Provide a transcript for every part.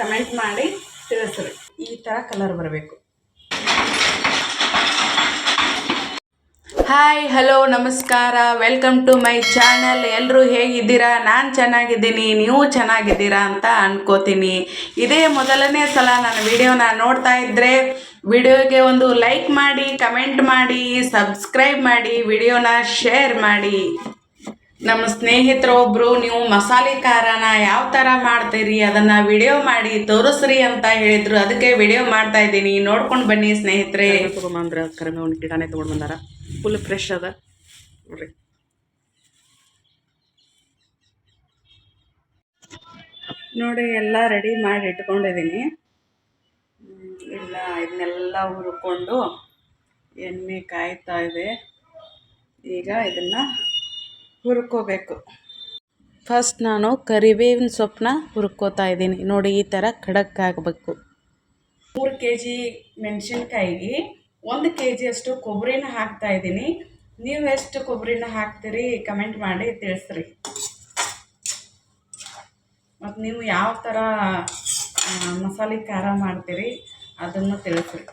Comment ಮಾಡಿ ತಿಳಿಸ್ರಿ. ಈ ಥರ ಕಲರ್ ಬರಬೇಕು. ಹಾಯ್ ಹಲೋ ನಮಸ್ಕಾರ. ವೆಲ್ಕಮ್ ಟು ಮೈ ಚಾನಲ್ ಎಲ್ಲರೂ ಹೇಗಿದ್ದೀರಾ? ನಾನು ಚೆನ್ನಾಗಿದ್ದೀನಿ. ನೀವು ಚೆನ್ನಾಗಿದ್ದೀರಾ ಅಂತ ಅನ್ಕೋತೀನಿ. ಇದೇ ಮೊದಲನೇ ಸಲ ನಾನು ವಿಡಿಯೋನ ನೋಡ್ತಾ ಇದ್ದರೆ ವಿಡಿಯೋಗೆ ಒಂದು ಲೈಕ್ ಮಾಡಿ ಕಮೆಂಟ್ ಮಾಡಿ ಸಬ್ಸ್ಕ್ರೈಬ್ ಮಾಡಿ ವಿಡಿಯೋನ ಶೇರ್ ಮಾಡಿ. ನಮ್ಮ ಸ್ನೇಹಿತರು ಒಬ್ರು ನೀವು ಮಸಾಲೆ ಖಾರನ ಯಾವ ಥರ ಮಾಡ್ತೀರಿ ಅದನ್ನ ವಿಡಿಯೋ ಮಾಡಿ ತೋರಿಸ್ರಿ ಅಂತ ಹೇಳಿದ್ರು. ಅದಕ್ಕೆ ವಿಡಿಯೋ ಮಾಡ್ತಾ ಇದ್ದೀನಿ. ನೋಡ್ಕೊಂಡು ಬನ್ನಿ ಸ್ನೇಹಿತರೆ. ತೊಗೊಂಬಂದ್ರೆ ಕರಿಮೆ ಒಂದು ಗಿಡನೇ ತಗೊಂಡು ಬಂದಾರ. ಫುಲ್ ಫ್ರೆಶ್ ಅದ. ನೋಡ್ರಿ. ನೋಡಿ ಎಲ್ಲ ರೆಡಿ ಮಾಡಿ ಇಟ್ಕೊಂಡಿದ್ದೀನಿ. ಇಲ್ಲ ಇದನ್ನೆಲ್ಲ ಹುರ್ಕೊಂಡು ಎಣ್ಣೆ ಕಾಯ್ತಾ ಇದೆ. ಈಗ ಇದನ್ನು ಹುರ್ಕೋಬೇಕು. ಫಸ್ಟ್ ನಾನು ಕರಿಬೇವಿನ ಸೊಪ್ಪನ್ನ ಹುರ್ಕೋತಾ ಇದ್ದೀನಿ. ನೋಡಿ, ಈ ಥರ ಖಡಕ್ ಆಗಬೇಕು ಮೂರು ಕೆ ಜಿ ಮೆಣಸಿನ್ಕಾಯಿಗೆ ಒಂದು ಕೆ ಜಿಯಷ್ಟು ಕೊಬ್ಬರಿನ ಹಾಕ್ತಾ ಇದ್ದೀನಿ. ನೀವು ಎಷ್ಟು ಕೊಬ್ಬರಿನ ಹಾಕ್ತೀರಿ ಕಮೆಂಟ್ ಮಾಡಿ ತಿಳಿಸ್ರಿ. ಮತ್ತು ನೀವು ಯಾವ ಥರ ಮಸಾಲೆ ಖಾರ ಮಾಡ್ತೀರಿ ಅದನ್ನು ತಿಳಿಸ್ರಿ.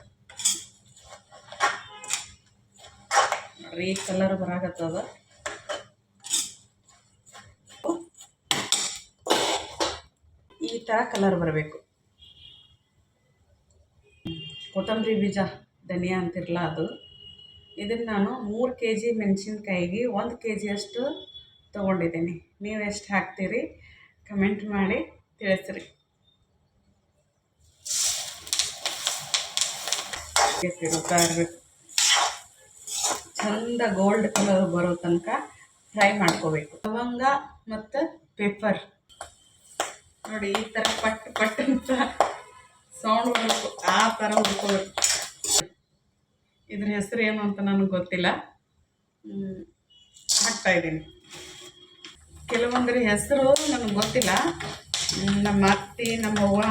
ನೋಡ್ರಿ, ಈ ಕಲರ್ ಬರಾಕತ್ತದ. ಈ ಥರ ಕಲರ್ ಬರಬೇಕು. ಕೊತ್ತಂಬರಿ ಬೀಜ, ಧನಿಯಾ ಅಂತಿರಲ್ಲ ಅದು. ಇದನ್ನು ನಾನು ಮೂರು ಕೆ ಜಿ ಮೆಣಸಿನ್ಕಾಯಿಗೆ ಒಂದು ಕೆ ಜಿಯಷ್ಟು ತೊಗೊಂಡಿದ್ದೀನಿ. ನೀವು ಎಷ್ಟು ಹಾಕ್ತೀರಿ ಕಮೆಂಟ್ ಮಾಡಿ ತಿಳಿಸ್ರಿ. ಚಂದ ಗೋಲ್ಡ್ ಕಲರ್ ಬರೋ ತನಕ ಫ್ರೈ ಮಾಡ್ಕೋಬೇಕು. ಲವಂಗ ಮತ್ತು ಪೆಪ್ಪರ್ ನೋಡಿ, ಈ ಥರ ಪಟ್ ಪಟ್ ಅಂತ ಸೌಂಡ್ ಬರಬೇಕು ಆ ಥರ ಹುಡ್ಕೋಬೇಕು ಇದ್ರ ಹೆಸರು ಏನು ಅಂತ ನನಗೆ ಗೊತ್ತಿಲ್ಲ. ಹಾಕ್ತಾ ಇದ್ದೀನಿ. ಕೆಲವೊಂದ್ರ ಹೆಸರು ನನಗೆ ಗೊತ್ತಿಲ್ಲ. ನಮ್ಮ ಅತ್ತಿ, ನಮ್ಮ ಅವ್ವ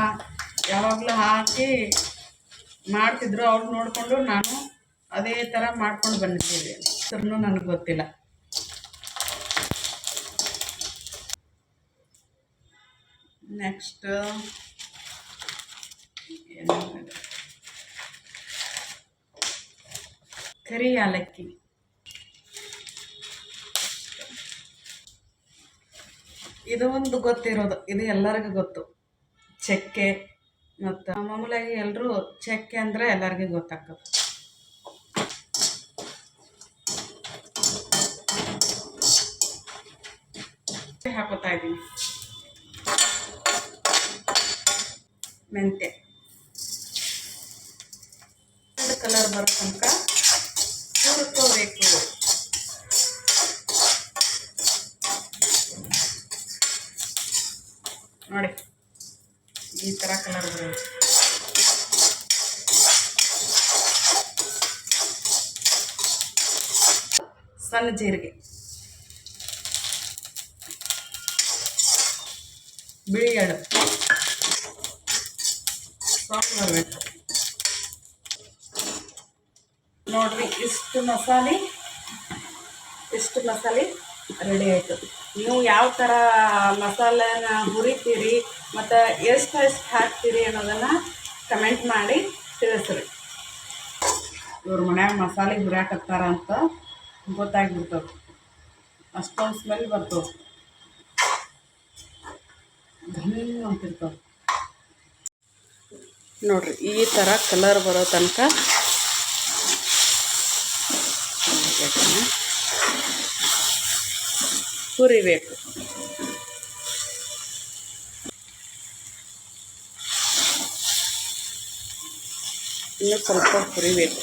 ಯಾವಾಗಲೂ ಹಾಕಿ ಮಾಡ್ತಿದ್ರು. ಅವ್ರು ನೋಡಿಕೊಂಡು ನಾನು ಅದೇ ಥರ ಮಾಡ್ಕೊಂಡು ಬಂದಿದ್ದೀವಿ. ಹೆಸರು ನನಗೆ ಗೊತ್ತಿಲ್ಲ. ನೆಕ್ಸ್ಟ್ ಕರಿ ಯಾಲಕ್ಕಿ ಇದು ಒಂದು ಗೊತ್ತಿರೋದು, ಇದು ಎಲ್ಲರಿಗೂ ಗೊತ್ತು. ಚಕ್ಕೆ ಮತ್ತು ಮಾಮೂಲಾಗಿ ಎಲ್ಲರೂ ಚಕ್ಕೆ ಅಂದರೆ ಎಲ್ಲರಿಗೂ ಗೊತ್ತಾಗ್ತದೆ. ಹಾಕೋತಾ ಇದ್ದೀನಿ. ಮೆಂತ್ಯ. ಕಲರ್ ಬರೋ ತನಕ ಹುರ್ಕೋಬೇಕು. ನೋಡಿ ಈ ಥರ ಕಲರ್ ಬರೋದು ಸಣ್ಣ ಜೀರಿಗೆ. ಬಿಳಿ ಎಳ್ಳು. ನೋಡ್ರಿ, ಇಷ್ಟು ಮಸಾಲೆ ಇಷ್ಟು ಮಸಾಲೆ ರೆಡಿ ಆಯಿತು. ನೀವು ಯಾವ ಥರ ಮಸಾಲೆನ ಹುರಿತೀರಿ, ಮತ್ತು ಎಷ್ಟು ಎಷ್ಟು ಹಾಕ್ತೀರಿ ಅನ್ನೋದನ್ನು ಕಮೆಂಟ್ ಮಾಡಿ ತಿಳಿಸ್ರಿ. ಇವ್ರ ಮನ್ಯಾಗ ಮಸಾಲೆ ಹುರಿಯಾಕತ್ತಾರ ಅಂತ ಗೊತ್ತಾಗ್ಬಿಡ್ತದೆ. ಅಷ್ಟೊಂದು ಸ್ಮೆಲ್ ಬರ್ತವೆ. ಘಮ್ ಅಂತಿರ್ತವೆ. ನೋಡ್ರಿ ಈ ಥರ ಕಲರ್ ಬರೋ ತನಕ ಹುರಿಬೇಕು. ಇನ್ನು ಸ್ವಲ್ಪ ಹುರಿಬೇಕು.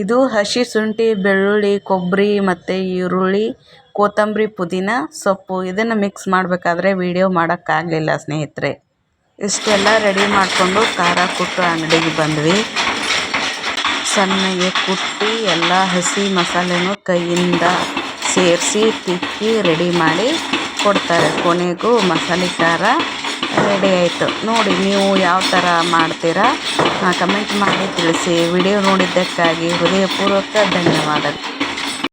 ಇದು ಹಸಿ ಶುಂಠಿ, ಬೆಳ್ಳುಳ್ಳಿ, ಕೊಬ್ಬರಿ ಮತ್ತು ಈರುಳ್ಳಿ, ಕೊತ್ತಂಬರಿ, ಪುದೀನ, ಸೊಪ್ಪು ಇದನ್ನು ಮಿಕ್ಸ್ ಮಾಡಬೇಕಾದ್ರೆ ವೀಡಿಯೋ ಮಾಡೋಕ್ಕಾಗಲಿಲ್ಲ ಸ್ನೇಹಿತರೆ. ಇಷ್ಟೆಲ್ಲ ರೆಡಿ ಮಾಡಿಕೊಂಡು ಖಾರ ಕುಟ್ಟು ಅಂಗಡಿಗೆ ಬಂದ್ವಿ. ಸಣ್ಣಗೆ ಕುಟ್ಟಿ ಎಲ್ಲ ಹಸಿ ಮಸಾಲೆನೂ ಕೈಯಿಂದ ಸೇರಿಸಿ, ತಿಕ್ಕಿ ರೆಡಿ ಮಾಡಿ ಕೊಡ್ತಾರೆ. ಕೊನೆಗೂ ಮಸಾಲೆ ಖಾರ. ರೆಡಿ ಆಯಿತು. ನೋಡಿ ನೀವು ಯಾವ ಥರ ಮಾಡ್ತೀರಾ? ಕಮೆಂಟ್ ಮಾಡಿ ತಿಳಿಸಿ. ವಿಡಿಯೋ ನೋಡಿದ್ದಕ್ಕಾಗಿ ಹೃದಯಪೂರ್ವಕ ಧನ್ಯವಾದಗಳು.